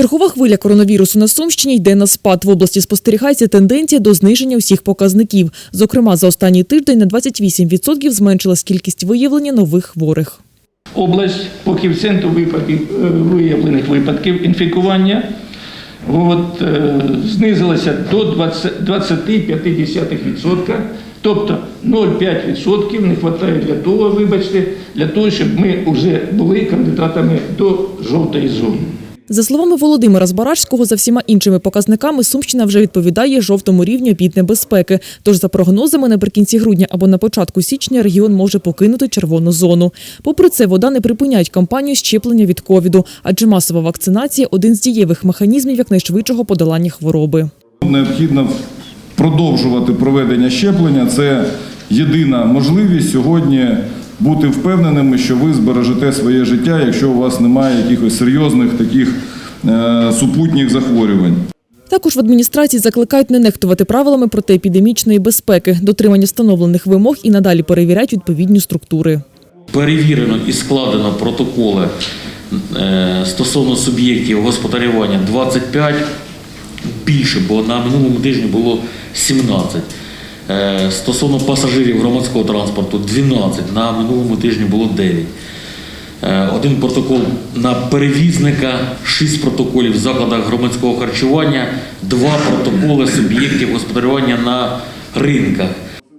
Чергова хвиля коронавірусу на Сумщині йде на спад. В області спостерігається тенденція до зниження усіх показників. Зокрема, за останній тиждень на 28% зменшилась кількість виявлення нових хворих. Область по коефіцієнту випадків, е, виявлених випадків інфікування от, е, знизилася до 20 20,5%. Тобто 0,5% не вистачає для того, вибачте, для того, щоб ми вже були кандидатами до жовтої зони. За словами Володимира Збаражського, за всіма іншими показниками Сумщина вже відповідає жовтому рівню небезпеки. Тож, за прогнозами, наприкінці грудня або на початку січня регіон може покинути червону зону. Попри це, вода не припиняють кампанію щеплення від ковіду, адже масова вакцинація один з дієвих механізмів якнайшвидшого подолання хвороби. Необхідно продовжувати проведення щеплення. Це єдина можливість сьогодні бути впевненими, що ви збережете своє життя, якщо у вас немає якихось серйозних таких е, супутніх захворювань. Також в адміністрації закликають не нехтувати правилами протиепідемічної безпеки, дотримання встановлених вимог і надалі перевіряють відповідні структури. перевірено і складено протоколи е, стосовно суб'єктів господарювання 25 більше, бо на минулому тижні було 17. Е, Стосовно пасажирів громадського транспорту 12, на минулому тижні було 9. Е, Один протокол на перевізника, 6 протоколів в закладах громадського харчування, 2 протоколи суб'єктів господарювання на ринках.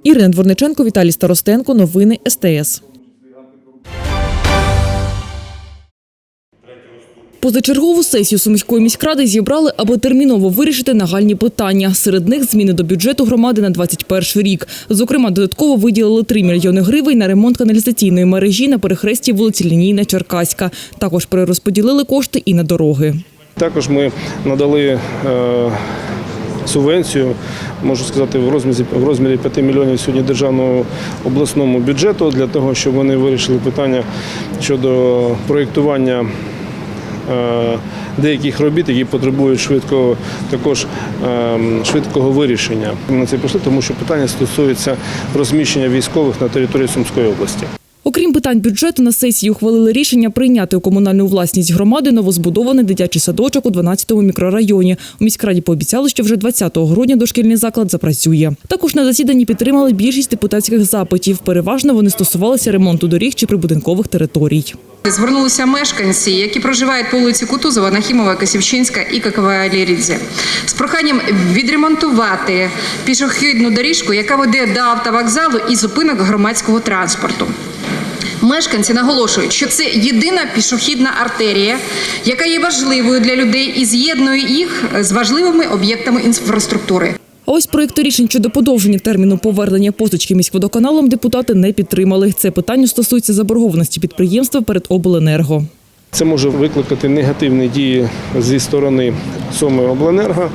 Ірина Дворниченко, Віталій Старостенко. Новини СТС. Позачергову сесію Сумської міськради зібрали, аби терміново вирішити нагальні питання. Серед них зміни до бюджету громади на 21 рік. Зокрема, додатково виділили 3 мільйони гривень на ремонт каналізаційної мережі на перехресті вулиці Лінійна Черкаська. Також перерозподілили кошти і на дороги. Також ми надали е, субвенцію, можу сказати, в розмірі, в розмірі 5 мільйонів сьогодні державному обласному бюджету для того, щоб вони вирішили питання щодо проєктування деяких робіт, які потребують швидкого, також е, швидкого вирішення. На це пішли, тому що питання стосується розміщення військових на території Сумської області. Окрім питань бюджету, на сесії ухвалили рішення прийняти у комунальну власність громади новозбудований дитячий садочок у 12-му мікрорайоні. У міськраді пообіцяли, що вже 20 грудня дошкільний заклад запрацює. Також на засіданні підтримали більшість депутатських запитів. Переважно вони стосувалися ремонту доріг чи прибудинкових територій. Звернулися мешканці, які проживають по вулиці Кутузова, Нахімова, Касівчинська і Какова Лірідзе, з проханням відремонтувати пішохідну доріжку, яка веде до автовокзалу і зупинок громадського транспорту. Мешканці наголошують, що це єдина пішохідна артерія, яка є важливою для людей і з'єднує їх з важливими об'єктами інфраструктури. А ось проєкту рішень щодо подовження терміну повернення позички міськводоканалом депутати не підтримали. Це питання стосується заборгованості підприємства перед обленерго. Це може викликати негативні дії зі сторони Суми Обленерго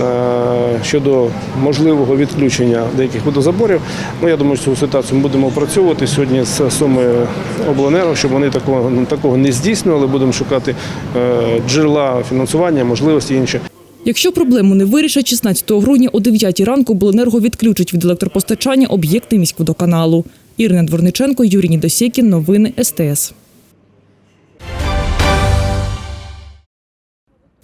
е, щодо можливого відключення деяких водозаборів. Ну, я думаю, що цю ситуацію ми будемо опрацьовувати сьогодні з Суми Обленерго, щоб вони такого, такого не здійснювали. Будемо шукати е, джерела фінансування, можливості інші. Якщо проблему не вирішать, 16 грудня о 9 ранку обленерго відключить від електропостачання об'єкти міськводоканалу. Ірина Дворниченко, Юрій Нідосєкін. Новини СТС.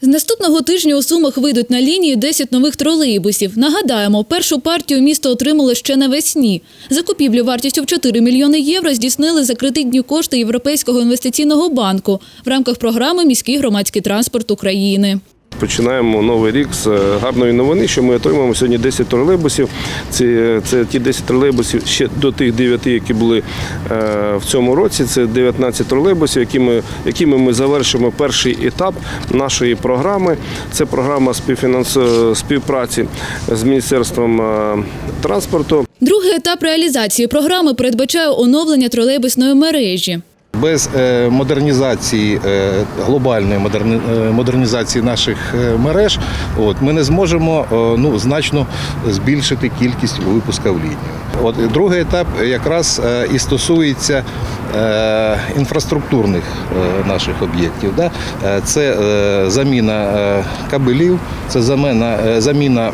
З наступного тижня у Сумах вийдуть на лінію 10 нових тролейбусів. Нагадаємо, першу партію місто отримало ще навесні. Закупівлю вартістю в 4 мільйони євро здійснили за кредитні кошти Європейського інвестиційного банку в рамках програми Міський громадський транспорт України. Починаємо новий рік з е, гарної новини, що ми отримуємо сьогодні 10 тролейбусів. Це, це ті 10 тролейбусів ще до тих 9, які були е, в цьому році. Це 19 тролейбусів, якими, якими ми завершимо перший етап нашої програми. Це програма співфінанс... співпраці з Міністерством е, транспорту. Другий етап реалізації програми передбачає оновлення тролейбусної мережі. Без е, модернізації е, глобальної е, модернізації наших мереж, от ми не зможемо ну значно збільшити кількість випуска лінію. От другий етап якраз і стосується інфраструктурних наших об'єктів. Да? Це заміна кабелів, це заміна, заміна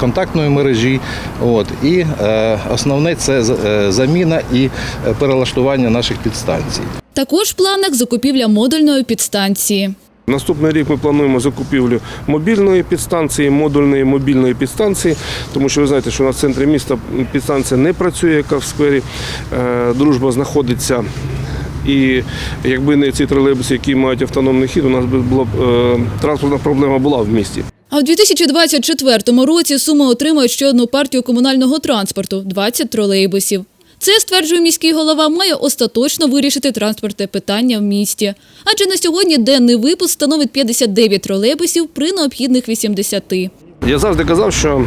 контактної мережі. От, і е, основне це е, заміна і е, перелаштування наших підстанцій. Також в планах закупівля модульної підстанції. Наступний рік ми плануємо закупівлю мобільної підстанції, модульної мобільної підстанції, тому що ви знаєте, що у нас в центрі міста підстанція не працює, яка в сквері е, дружба знаходиться. І якби не ці тролейбуси, які мають автономний хід, у нас би була б е, транспортна проблема була в місті. А в 2024 році Суми отримають ще одну партію комунального транспорту – 20 тролейбусів. Це, стверджує міський голова, має остаточно вирішити транспортне питання в місті. Адже на сьогодні денний випуск становить 59 тролейбусів при необхідних 80. Я завжди казав, що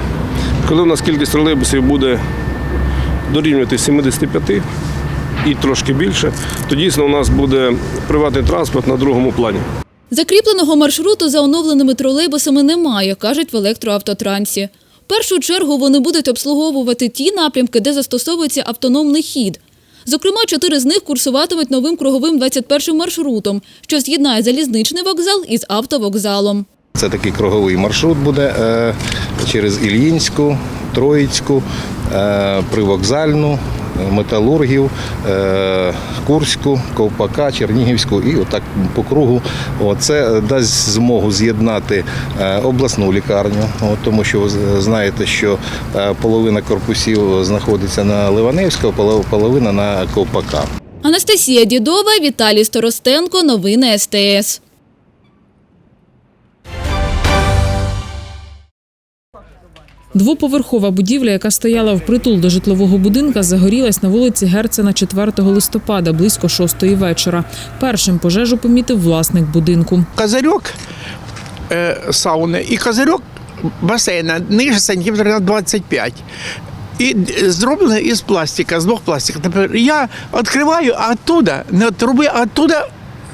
коли у нас кількість тролейбусів буде дорівнювати 75 і трошки більше, то дійсно у нас буде приватний транспорт на другому плані. Закріпленого маршруту за оновленими тролейбусами немає, кажуть в електроавтотрансі. В першу чергу вони будуть обслуговувати ті напрямки, де застосовується автономний хід. Зокрема, чотири з них курсуватимуть новим круговим 21 маршрутом, що з'єднає залізничний вокзал із автовокзалом. Це такий круговий маршрут буде е, через Ільїнську, Троїцьку, е, привокзальну, Металургів, е, Курську, Ковпака, Чернігівську і отак по кругу. О, Це дасть змогу з'єднати е, обласну лікарню, тому що ви знаєте, що е, половина корпусів знаходиться на Ливаневського, полов- половина на Ковпака. Анастасія Дідова, Віталій Старостенко. Новини СТС. Двоповерхова будівля, яка стояла впритул до житлового будинка, загорілась на вулиці Герцена 4 листопада близько 6 вечора. Першим пожежу помітив власник будинку. козырек э, сауны и козырек бассейна ниже сантиметрів на 25. І е, зроблено із пластика, з двох пластиків. Тепер я відкриваю, а оттуда, не від труби, а оттуда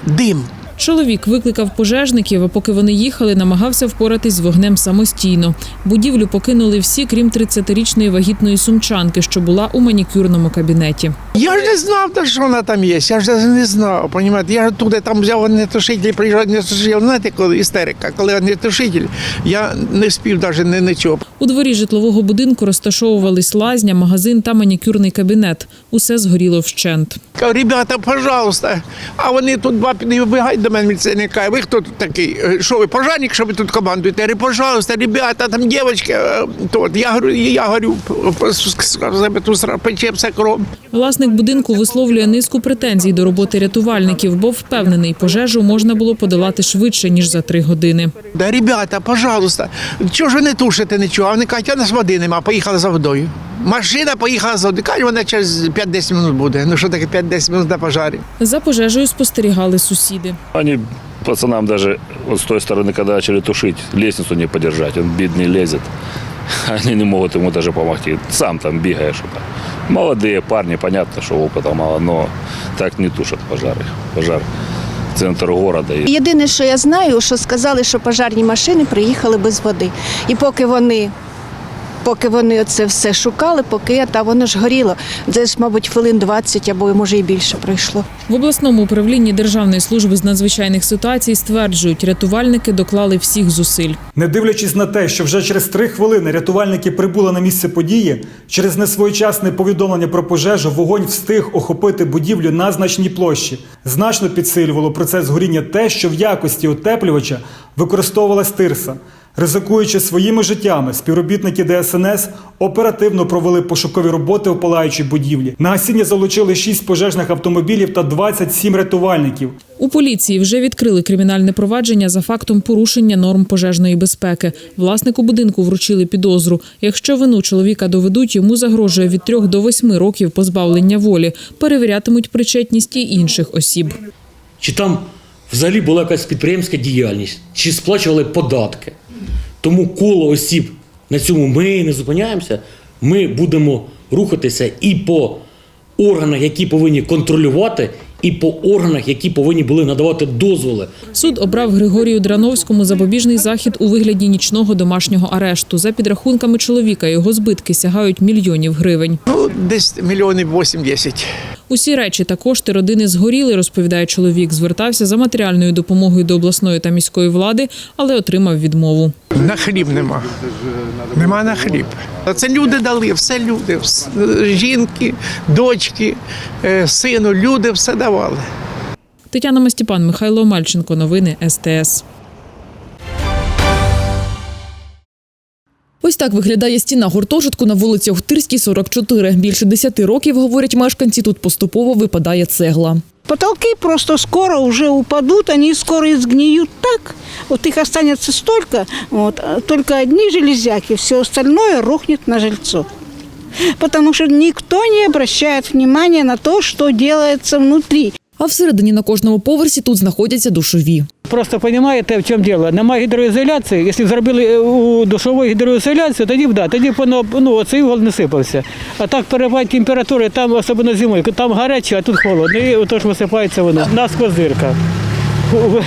дим. Чоловік викликав пожежників, а поки вони їхали, намагався впоратись з вогнем самостійно. Будівлю покинули всі, крім 30-річної вагітної сумчанки, що була у манікюрному кабінеті. Я ж не знав, що вона там є. Я ж не знав. Понімаєте? Я ж туди там взяв огнетушитель, приїжджав огнетушитель. Знаєте, коли істерика, коли огнетушитель, я не спів навіть не нічого. У дворі житлового будинку розташовувались лазня, магазин та манікюрний кабінет. Усе згоріло вщент. Кажу, ребята, пожалуйста. А вони тут два підбігають до мене каже, ви хто тут такий? Е, Що ви, пожарник, що ви тут командуєте? Я говорю, пожалуйста, ребята, там дівчатки. е, Тут. Я говорю, я говорю, себе тут сра- пече все кров. Власник будинку висловлює низку претензій до роботи рятувальників, бо впевнений, пожежу можна було подолати швидше ніж за три години. Да, ребята, пожалуйста, чого ж ви не тушите нічого? А вони кажуть, а нас води нема, поїхали за водою. Машина поїхала за водою. Кажуть, вона через 5-10 минут буде. Ну що таке 5-10 минут на пожарі? За пожежею спостерігали сусіди. Они пацанам даже вот с той стороны, когда начали тушить, лестницу не подержать. Он бедный лезет. Они не могут ему даже помогти. Сам там бегаешь. вот так. Молодые парни, понятно, что опыта мало, но так не тушат пожары. Пожар – центр города. И Єдине, що я знаю, що сказали, що пожарні машини приїхали без води. І поки вони, поки вони це все шукали, поки та воно ж горіло. Це ж, мабуть, хвилин 20 або може і більше пройшло. В обласному управлінні Державної служби з надзвичайних ситуацій стверджують, рятувальники доклали всіх зусиль. Не дивлячись на те, що вже через три хвилини рятувальники прибули на місце події, через несвоєчасне повідомлення про пожежу вогонь встиг охопити будівлю на значній площі. Значно підсилювало процес горіння те, що в якості утеплювача використовувалась тирса. Ризикуючи своїми життями, співробітники ДСНС оперативно провели пошукові роботи у палаючій будівлі. На гасіння залучили 6 пожежних автомобілів та 27 рятувальників. У поліції вже відкрили кримінальне провадження за фактом порушення норм пожежної безпеки. Власнику будинку вручили підозру. Якщо вину чоловіка доведуть, йому загрожує від 3 до 8 років позбавлення волі. Перевірятимуть причетність і інших осіб. Чи там взагалі була якась підприємська діяльність, чи сплачували податки. Тому коло осіб на цьому ми не зупиняємося. Ми будемо рухатися і по органах, які повинні контролювати, і по органах, які повинні були надавати дозволи. Суд обрав Григорію Драновському запобіжний захід у вигляді нічного домашнього арешту. За підрахунками чоловіка його збитки сягають мільйонів гривень. Ну, десь мільйонів 8-10. Усі речі та кошти родини згоріли, розповідає чоловік. Звертався за матеріальною допомогою до обласної та міської влади, але отримав відмову. На хліб нема. Нема на хліб. А Це люди дали, все люди. Жінки, дочки, е, сину, люди все давали. Тетяна Мастіпан, Михайло Мальченко. Новини СТС. Ось так виглядає стіна гуртожитку на вулиці Охтирській, 44. Більше 10 років, говорять мешканці, тут поступово випадає цегла. Потолки просто скоро уже упадут, они скоро изгниют так. Вот их останется столько, вот, только одни железяки, все остальное рухнет на жильцов. Потому что никто не обращает внимания на то, что делается внутри. А всередині на кожному поверсі тут знаходяться душові. Просто розумієте, в чому діло? Немає гідроізоляції. Якщо б зробили е, у душової гідроізоляцію, тоді б да, тоді б воно ну, цей угол не сипався. А так перепад температури, там особливо зимою, там гаряче, а тут холодно. І отож висипається воно. На сквозирка.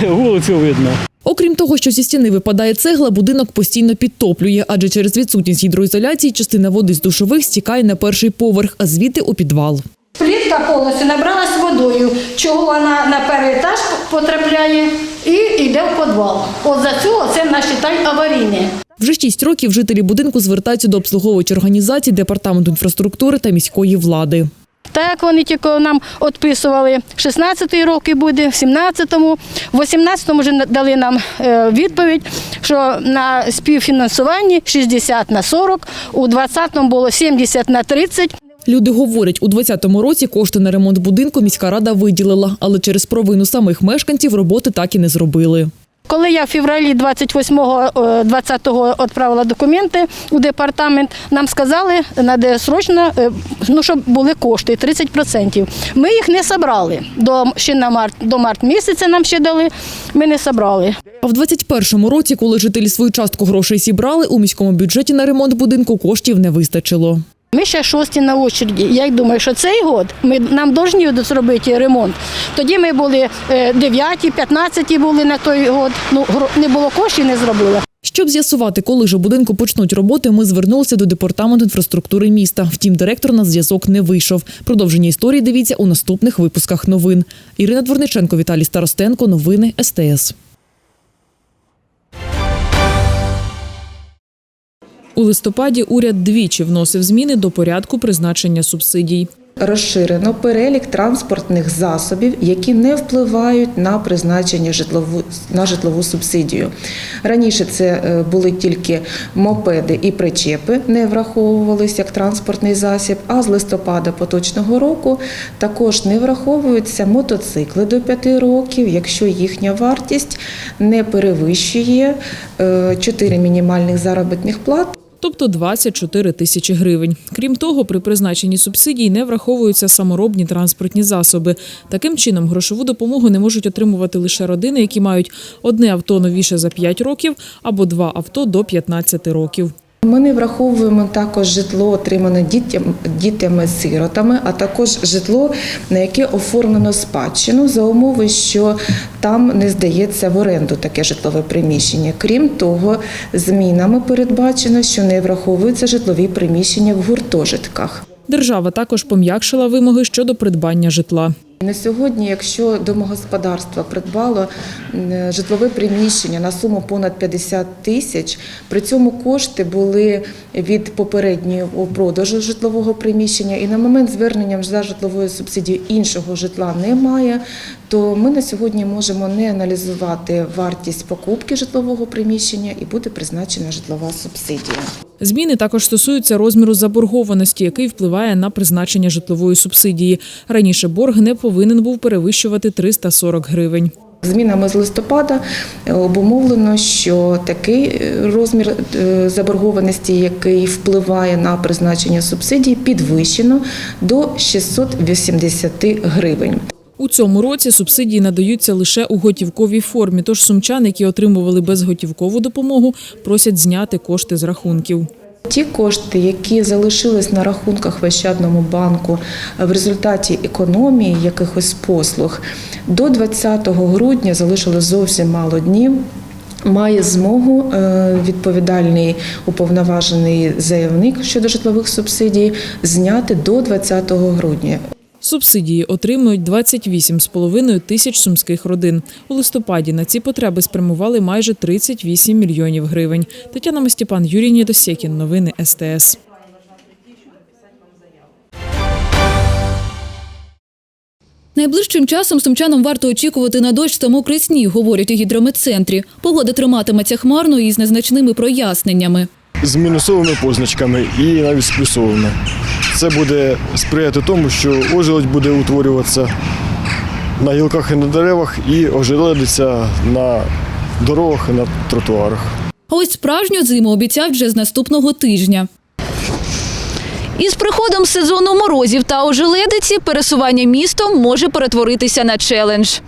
Вулицю видно. Окрім того, що зі стіни випадає цегла, будинок постійно підтоплює, адже через відсутність гідроізоляції частина води з душових стікає на перший поверх, а звідти у підвал. Плітка повністю набралась водою, чого вона на перший етаж потрапляє і йде в підвал. От за цього це наш вважай, аварійне. Вже шість років жителі будинку звертаються до обслуговуючих організацій департаменту інфраструктури та міської влади. Так як вони тільки нам відписували, 16-й роки буде, в 17-му, в 18-му вже дали нам е, відповідь, що на співфінансуванні 60 на 40, у 20-му було 70 на 30. Люди говорять, у 2020 році кошти на ремонт будинку міська рада виділила, але через провину самих мешканців роботи так і не зробили. Коли я в февралі 28-го, е, 20-го відправила документи у департамент, нам сказали, треба срочно, е, ну, щоб були кошти 30%. Ми їх не зібрали. До, ще на март, до март місяця нам ще дали, ми не зібрали. А в 2021 році, коли жителі свою частку грошей зібрали, у міському бюджеті на ремонт будинку коштів не вистачило. Ми ще шості на очереді. Я думаю, що цей год ми, нам повинні зробити ремонт. Тоді ми були е, дев'яті, п'ятнадцяті були на той год. Ну, не було коштів, не зробили. Щоб з'ясувати, коли ж у будинку почнуть роботи, ми звернулися до департаменту інфраструктури міста. Втім, директор на зв'язок не вийшов. Продовження історії дивіться у наступних випусках новин. Ірина Дворниченко, Віталій Старостенко. Новини СТС. У листопаді уряд двічі вносив зміни до порядку призначення субсидій. Розширено перелік транспортних засобів, які не впливають на призначення житлову на житлову субсидію. Раніше це е, були тільки мопеди і причепи, не враховувалися як транспортний засіб. А з листопада поточного року також не враховуються мотоцикли до 5 років, якщо їхня вартість не перевищує 4 мінімальних заробітних плат. Тобто 24 тисячі гривень. Крім того, при призначенні субсидій не враховуються саморобні транспортні засоби. Таким чином, грошову допомогу не можуть отримувати лише родини, які мають одне авто новіше за 5 років або два авто до 15 років. Ми не враховуємо також житло, отримане дітям, дітями-сиротами, а також житло, на яке оформлено спадщину за умови, що там не здається в оренду таке житлове приміщення. Крім того, змінами передбачено, що не враховуються житлові приміщення в гуртожитках. Держава також пом'якшила вимоги щодо придбання житла. На сьогодні, якщо домогосподарство придбало житлове приміщення на суму понад 50 тисяч, при цьому кошти були від попереднього продажу житлового приміщення, і на момент звернення за житловою субсидією іншого житла немає, то ми на сьогодні можемо не аналізувати вартість покупки житлового приміщення і буде призначена житлова субсидія. Зміни також стосуються розміру заборгованості, який впливає на призначення житлової субсидії. Раніше борг не повинен був перевищувати 340 гривень. Змінами з листопада е, обумовлено, що такий е, розмір е, заборгованості, який впливає на призначення субсидій, підвищено до 680 гривень. У цьому році субсидії надаються лише у готівковій формі. Тож сумчани, які отримували безготівкову допомогу, просять зняти кошти з рахунків. Ті кошти, які залишились на рахунках в Ощадному банку в результаті економії якихось послуг, до 20 грудня залишилось зовсім мало днів. Має змогу е, відповідальний уповноважений заявник щодо житлових субсидій зняти до 20 грудня. Субсидії отримують 28,5 тисяч сумських родин. У листопаді на ці потреби спрямували майже 38 мільйонів гривень. Тетяна Мастіпан, Юрій Нєдосєкін. Новини СТС. Найближчим часом сумчанам варто очікувати на дощ та мокрий сніг, говорять у гідрометцентрі. Погода триматиметься хмарно і з незначними проясненнями. З мінусовими позначками і навіть з плюсовими. Це буде сприяти тому, що ожеледь буде утворюватися на гілках і на деревах і ожеледиться на дорогах і на тротуарах. Ось справжню зиму обіцяють вже з наступного тижня. Із приходом сезону морозів та ожеледиці пересування містом може перетворитися на челендж.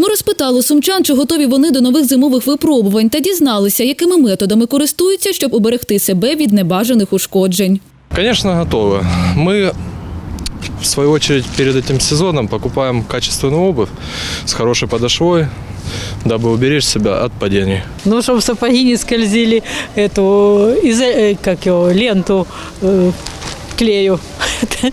Ми розпитали сумчан, чи готові вони до нових зимових випробувань та дізналися, якими методами користуються, щоб уберегти себе від небажаних ушкоджень. Конечно, готовы. Мы, в свою очередь, перед этим сезоном покупаем качественную обувь с хорошей подошвой, дабы уберечь себя от падений. Ну, чтобы сапоги не скользили, эту, изо- э, как его, ленту э, клею,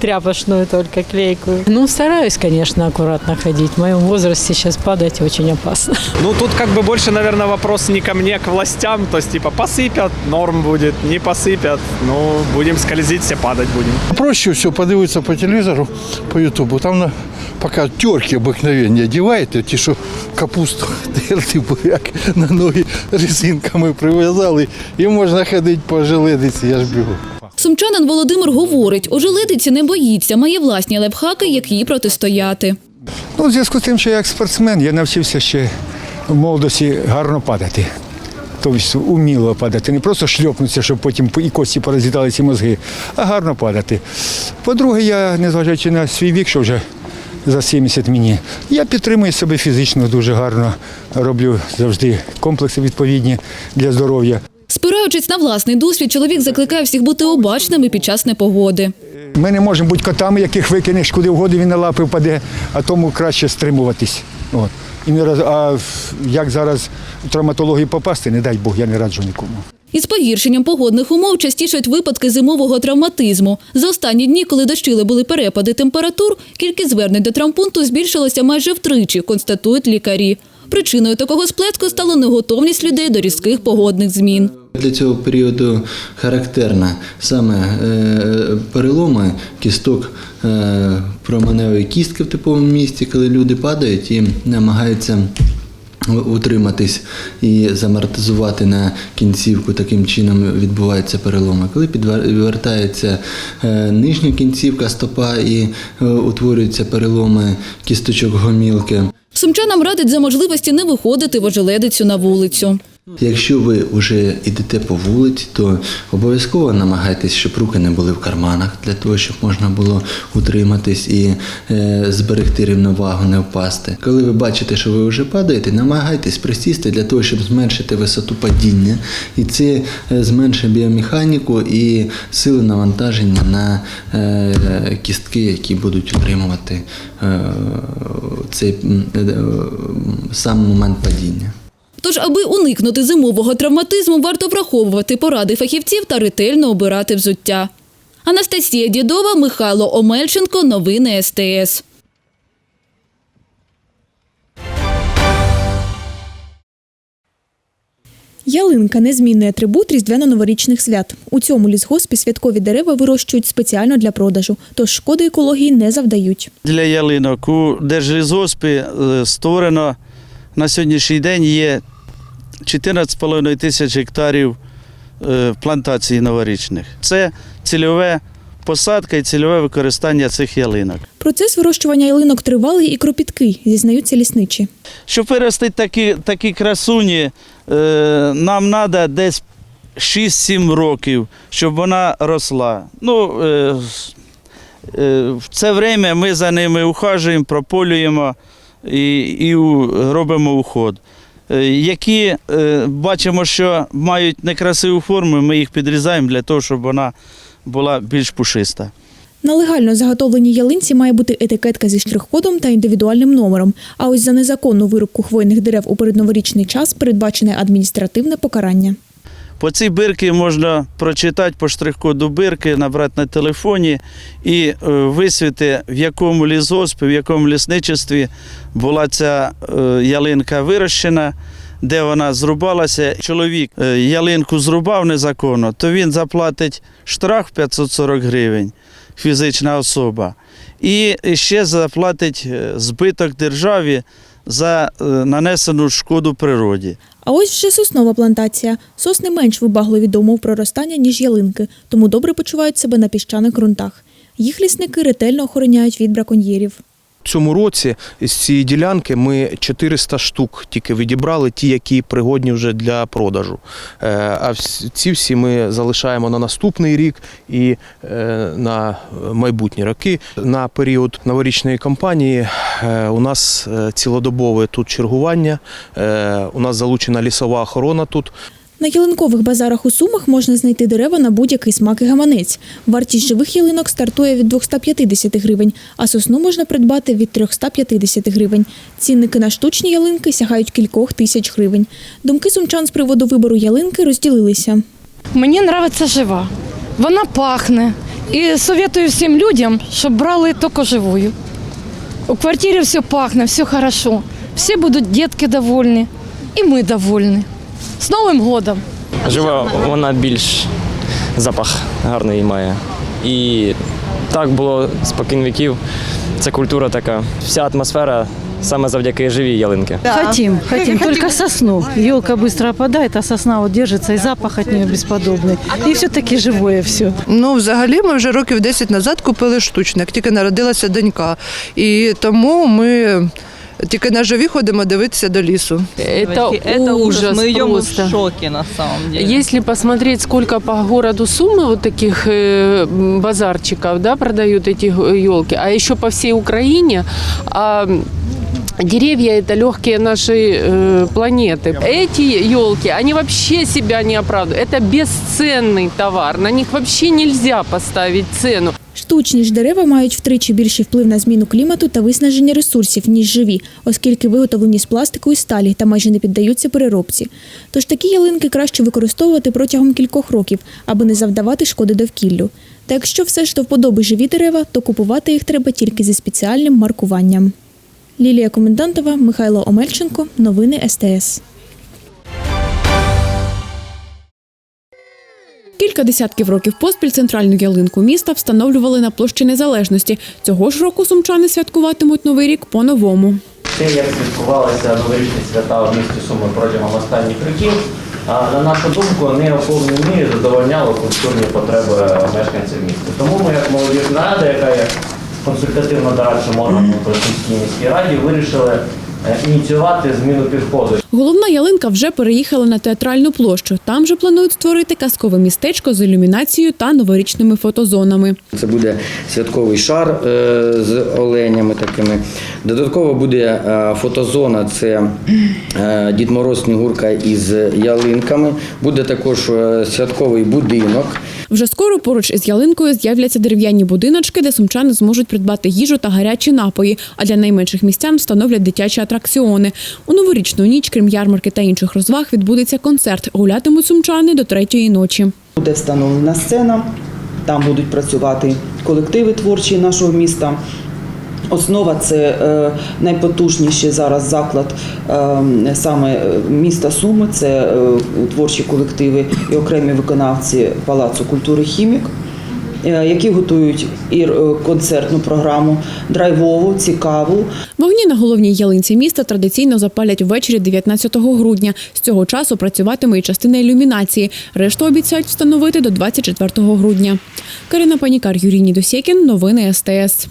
тряпочную только клейкую. Ну, стараюсь, конечно, аккуратно ходить. В моем возрасте сейчас падать очень опасно. Ну, тут как бы больше, наверное, вопрос не ко мне, а к властям. То есть, типа, посыпят, норм будет, не посыпят, ну, будем скользить, все падать будем. Проще все подивитися по телевізору, по Ютубу. Там на, поки терки обикновенні одягають, ті, що капусту терти буряк на ноги резинками прив'язали, і можна ходити по желедиці, я ж бігу. Сумчанин Володимир говорить, ожеледиці не боїться, має власні лайфхаки, як їй протистояти. Ну, в зв'язку з тим, що я експерсмен, я навчився ще в молодості гарно падати. Тобто уміло падати. Не просто шльопнутися, щоб потім і кості порозлітали ці мозги, а гарно падати. По-друге, я, незважаючи на свій вік, що вже за 70 мені, я підтримую себе фізично дуже гарно, роблю завжди комплекси відповідні для здоров'я. Спираючись на власний досвід, чоловік закликає всіх бути обачними під час непогоди. Ми не можемо бути котами, яких викинеш, куди вгоду він на лапи впаде, а тому краще стримуватись. От. І не раз, а як зараз в травматологію попасти, не дай Бог, я не раджу нікому. Із погіршенням погодних умов частішають випадки зимового травматизму. За останні дні, коли дощили були перепади температур, кількість звернень до травмпункту збільшилася майже втричі, констатують лікарі. Причиною такого сплеску стала неготовність людей до різких погодних змін. Для цього періоду характерна саме е, переломи кісток е, променевої кістки в типовому місці, коли люди падають і намагаються утриматись і замортизувати на кінцівку. Таким чином відбуваються переломи. Коли підвертається е, нижня кінцівка стопа і утворюються переломи кісточок гомілки. Сумчанам радить за можливості не виходити в ожеледицю на вулицю. Якщо ви вже йдете по вулиці, то обов'язково намагайтесь, щоб руки не були в карманах, для того, щоб можна було утриматись і е, зберегти рівновагу, не впасти. Коли ви бачите, що ви вже падаєте, намагайтесь присісти для того, щоб зменшити висоту падіння, і це е, зменшить біомеханіку і сили навантаження на е, кістки, які будуть утримувати е, цей е, е, сам момент падіння. Тож, аби уникнути зимового травматизму, варто враховувати поради фахівців та ретельно обирати взуття. Анастасія Дідова, Михайло Омельченко. Новини СТС. Ялинка незмінний атрибут різдвяно-новорічних свят. У цьому лісгоспі святкові дерева вирощують спеціально для продажу, тож шкоди екології не завдають. Для ялинок у Держлісгоспі е, створено на сьогоднішній день є 14,5 тисяч гектарів е, плантацій новорічних. Це цільове посадка і цільове використання цих ялинок. Процес вирощування ялинок тривалий і кропіткий, зізнаються лісничі. Щоб виростити такі, такі красуні, е, нам треба десь 6-7 років, щоб вона росла. Ну, е, в це время ми за ними ухажуємо, прополюємо і, і робимо уход. Е, Які е, бачимо, що мають некрасиву форму, ми їх підрізаємо для того, щоб вона була більш пушиста. На легально заготовленій ялинці має бути етикетка зі штрих-кодом та індивідуальним номером. А ось за незаконну вирубку хвойних дерев у передноворічний час передбачене адміністративне покарання. По цій бирці можна прочитати по штрих-коду бирки, набрати на телефоні і е, висвіти, в якому лісгоспі, в якому лісничестві була ця е, ялинка вирощена, де вона зрубалася. Чоловік е, ялинку зрубав незаконно, то він заплатить штраф 540 гривень. фізична особа, і ще заплатить збиток державі за нанесену шкоду природі. А ось вже соснова плантація. Сосни менш вибагливі до умов проростання, ніж ялинки, тому добре почувають себе на піщаних ґрунтах. Їх лісники ретельно охороняють від браконьєрів. Цьому році з цієї ділянки ми 400 штук тільки відібрали, ті, які пригодні вже для продажу. Е, А ці всі ми залишаємо на наступний рік і е, на майбутні роки. На період новорічної кампанії е, у нас цілодобове тут чергування, у нас залучена лісова охорона тут. На ялинкових базарах у Сумах можна знайти дерева на будь-який смак і гаманець. Вартість живих ялинок стартує від 250 гривень, а сосну можна придбати від 350 гривень. Цінники на штучні ялинки сягають кількох тисяч гривень. Думки сумчан з приводу вибору ялинки розділилися. Мені подобається жива. Вона пахне. І советую всім людям, щоб брали тільки живую. У квартирі все пахне, все хорошо. Всі будуть дітки довольні, і ми довольні. З Новим годом! Жива вона більш запах гарний має. І так було спокійно віків. Це культура така. Вся атмосфера саме завдяки живій ялинки. Хотим, хотим, только сосну. Елка быстро опадает, а сосна вот держится, и запах от нее бесподобный. И все-таки живое все. Ну, взагалі, ми вже років 10 назад купили штучне, як тільки народилася донька. І тому ми тільки на живі ходимо дивитися до лісу. Это, ужас, Мы идем просто. в шоке на самом деле. Если посмотреть, сколько по городу Сумы вот таких э, м, базарчиков, да, продают эти елки, а еще по всей Украине, а, Деревья это легкие нашей э, планеты. Эти елки, они вообще себя не оправдывают. Это бесценный товар. На них вообще нельзя поставить цену. Штучні ж дерева мають втричі більший вплив на зміну клімату та виснаження ресурсів, ніж живі, оскільки виготовлені з пластику і сталі та майже не піддаються переробці. Тож такі ялинки краще використовувати протягом кількох років, аби не завдавати шкоди довкіллю. Та якщо все ж до вподоби живі дерева, то купувати їх треба тільки зі спеціальним маркуванням. Лілія Комендантова, Михайло Омельченко. Новини СТС. Кілька десятків років поспіль центральну ялинку міста встановлювали на площі Незалежності. Цього ж року сумчани святкуватимуть новий рік по-новому. Те, як святкувалися новорічні свята в місті Суми протягом останніх років, на нашу думку, не у повній мірі задовольняло культурні потреби мешканців міста. Тому ми, як молодіжна рада, яка є консультативно-дорадчим органом при міській раді, вирішили ініціювати зміну підходу. Головна ялинка вже переїхала на театральну площу. Там же планують створити казкове містечко з ілюмінацією та новорічними фотозонами. Це буде святковий шар е, з оленями такими. Додатково буде е, фотозона, це е, Дід Мороз Снігурка із ялинками. Буде також е, святковий будинок. Вже скоро поруч із ялинкою з'являться дерев'яні будиночки, де сумчани зможуть придбати їжу та гарячі напої. А для найменших містян встановлять дитячі атракціони. У новорічну ніч, крім ярмарки та інших розваг, відбудеться концерт. Гулятимуть сумчани до третьої ночі. Буде встановлена сцена, там будуть працювати колективи творчі нашого міста. Основа це е, найпотужніший зараз заклад е, саме е, міста Суми. Це творчі колективи і окремі виконавці Палацу культури Хімік, які готують і концертну програму драйвову, цікаву. Вогні на головній ялинці міста традиційно запалять ввечері 19 грудня. З цього часу працюватиме і частина ілюмінації. Решту обіцяють встановити до 24 грудня. Карина Панікар, Юрій Нідосєкін. Новини СТС.